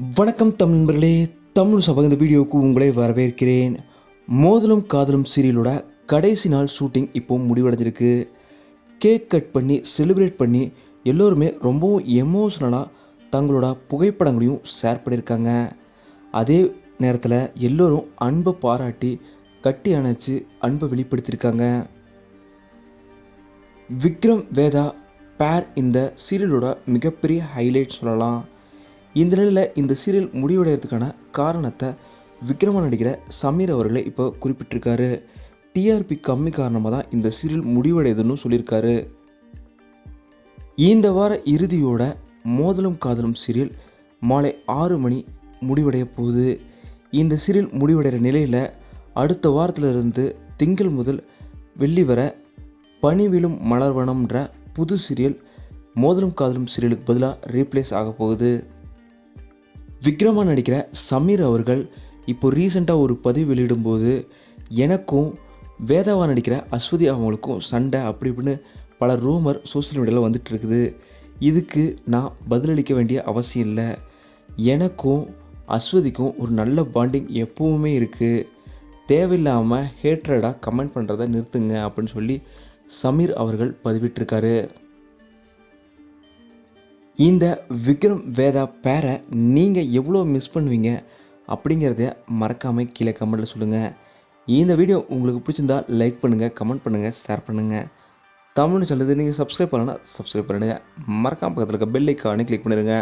வணக்கம் தமிழ் நண்பர்களே தமிழ் சபை இந்த வீடியோவுக்கு உங்களை வரவேற்கிறேன். மோதலும் காதலும் சீரியலோட கடைசி நாள் ஷூட்டிங் இப்போ முடிவடைஞ்சிருக்கு. கேக் கட் பண்ணி செலிப்ரேட் பண்ணி எல்லோருமே ரொம்பவும் எமோஷ்னலாக தங்களோட புகைப்படங்களையும் ஷேர் பண்ணியிருக்காங்க. அதே நேரத்தில் எல்லோரும் அன்பை பாராட்டி கட்டி அணைச்சி அன்பை வெளிப்படுத்தியிருக்காங்க. விக்ரம் வேதா பேர் இந்த சீரியலோட மிகப்பெரிய ஹைலைட் சொல்லலாம். இந்த நிலையில் இந்த சீரியல் முடிவடைகிறதுக்கான காரணத்தை விக்ரமா நடிக்கிற சமீர் அவர்களே இப்போ குறிப்பிட்டிருக்காரு. டிஆர்பி கம்மி காரணமாக தான் இந்த சீரியல் முடிவடையுதுன்னு சொல்லியிருக்காரு. இந்த வார இறுதியோட மோதலும் காதலும் சீரியல் மாலை ஆறு மணி முடிவடைய போகுது. இந்த சீரியல் முடிவடைகிற நிலையில் அடுத்த வாரத்திலிருந்து திங்கள் முதல் வெள்ளி வர பனிவிழும் மலர்வனம்ன்ற புது சீரியல் மோதலும் காதலும் சீரியலுக்கு பதிலாக ரீப்ளேஸ் ஆக போகுது. விக்ரமா நடிக்கிற சமீர் அவர்கள் இப்போ ரீசெண்டாக ஒரு பதிவு வெளியிடும்போது எனக்கும் வேதாவா நடிக்கிற அஸ்வதி அவங்களுக்கும் சண்டை அப்படி இப்படின்னு பல ரூமர் சோஷியல் மீடியாவில் வந்துட்டு இருக்குது. இதுக்கு நான் பதிலளிக்க வேண்டிய அவசியம் இல்லை. எனக்கும் அஸ்வதிக்கும் ஒரு நல்ல பாண்டிங் எப்பவுமே இருக்குது தேவையில்லாமல் ஹேட்ரடாக கமெண்ட் பண்ணுறத நிறுத்துங்க அப்படின்னு சொல்லி சமீர் அவர்கள் பதிவிட்டிருக்காரு. இந்த விக்ரம் வேதா பேரை நீங்கள் எவ்வளோ மிஸ் பண்ணுவீங்க அப்படிங்கிறத மறக்காமல் கீழே கமெண்ட்டில் சொல்லுங்கள் இந்த வீடியோ உங்களுக்கு பிடிச்சிருந்தா லைக் பண்ணுங்கள் கமெண்ட் பண்ணுங்கள் ஷேர் பண்ணுங்கள் தமிழ்னு சொல்லுது நீங்கள் சப்ஸ்கிரைப் பண்ணலன்னா சப்ஸ்கிரைப் பண்ணிடுங்க மறக்காமல் பக்கத்தில் இருக்க பெல் ஐக்கானே கிளிக் பண்ணிடுங்க.